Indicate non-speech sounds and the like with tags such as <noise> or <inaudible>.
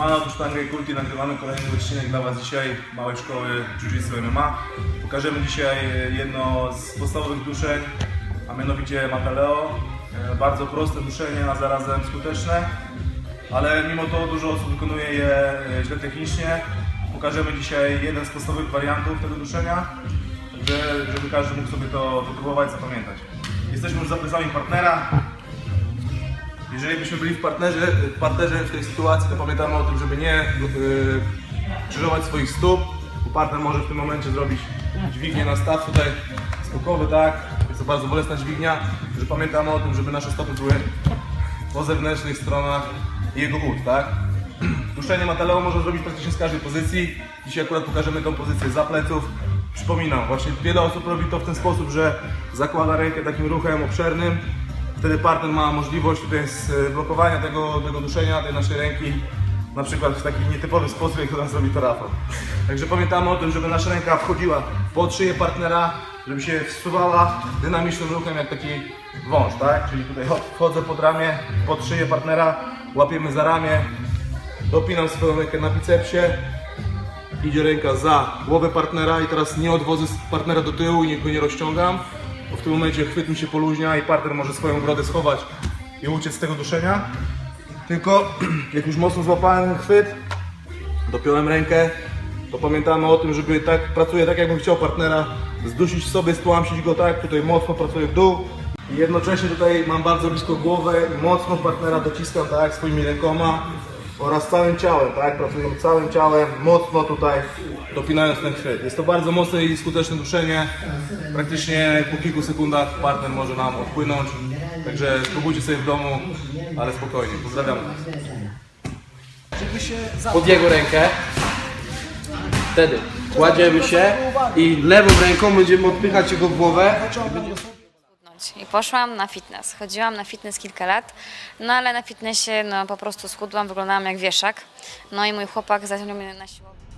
kanału Sztangę Kulti nagrywamy kolejny odcinek dla Was dzisiaj Małej Szkoły Jiu-Jitsu MMA. Pokażemy dzisiaj jedno z podstawowych duszeń, a mianowicie Mataleo. E, Bardzo proste duszenie, a zarazem skuteczne, ale mimo to dużo osób wykonuje je e, źle technicznie. Pokażemy dzisiaj jeden z podstawowych wariantów tego duszenia, żeby każdy mógł sobie to wypróbować, zapamiętać. Jesteśmy już za plecami partnera, jeżeli byśmy byli w partnerze, partnerze w tej sytuacji, to pamiętamy o tym, żeby nie yy, krzyżować swoich stóp, bo partner może w tym momencie zrobić dźwignię na staw tutaj skokowy, tak? Jest to bardzo bolesna dźwignia, że pamiętamy o tym, żeby nasze stopy były po zewnętrznych stronach jego ud, tak? <clears throat> Puszczenie Mataleo można zrobić praktycznie z każdej pozycji. Dzisiaj akurat pokażemy tą pozycję za pleców. Przypominam, właśnie wiele osób robi to w ten sposób, że zakłada rękę takim ruchem obszernym. Wtedy partner ma możliwość tutaj blokowania tego, tego duszenia tej naszej ręki. Na przykład w taki nietypowy sposób, jak to nas robi to Rafał. Także pamiętamy o tym, żeby nasza ręka wchodziła pod szyję partnera, żeby się wsuwała dynamicznym ruchem jak taki wąż, tak? Czyli tutaj wchodzę pod ramię, pod szyję partnera, łapiemy za ramię, dopinam swoją rękę na bicepsie, idzie ręka za głowę partnera i teraz nie odwodzę partnera do tyłu i go nie rozciągam, bo w tym momencie chwyt mi się poluźnia i partner może swoją brodę schować i uciec z tego duszenia. Tylko <clears throat> jak już mocno złapałem chwyt, dopiąłem rękę, to pamiętamy o tym, żeby tak, pracuję tak jakbym chciał partnera zdusić sobie, stłamsić go tak, tutaj mocno pracuję w dół. I jednocześnie tutaj mam bardzo blisko głowę i mocno partnera dociskam tak swoimi rękoma oraz całym ciałem, tak? Pracujemy całym ciałem, mocno tutaj dopinając ten chwyt. Jest to bardzo mocne i skuteczne duszenie. Praktycznie po kilku sekundach partner może nam odpłynąć. Także spróbujcie sobie w domu, ale spokojnie. Pozdrawiam. pod jego rękę. Wtedy kładziemy się i lewą ręką będziemy odpychać jego głowę. Schudnąć. I poszłam na fitness. Chodziłam na fitness kilka lat, no ale na fitnessie no, po prostu schudłam, wyglądałam jak wieszak. No i mój chłopak zaciągnął mnie na siłownię.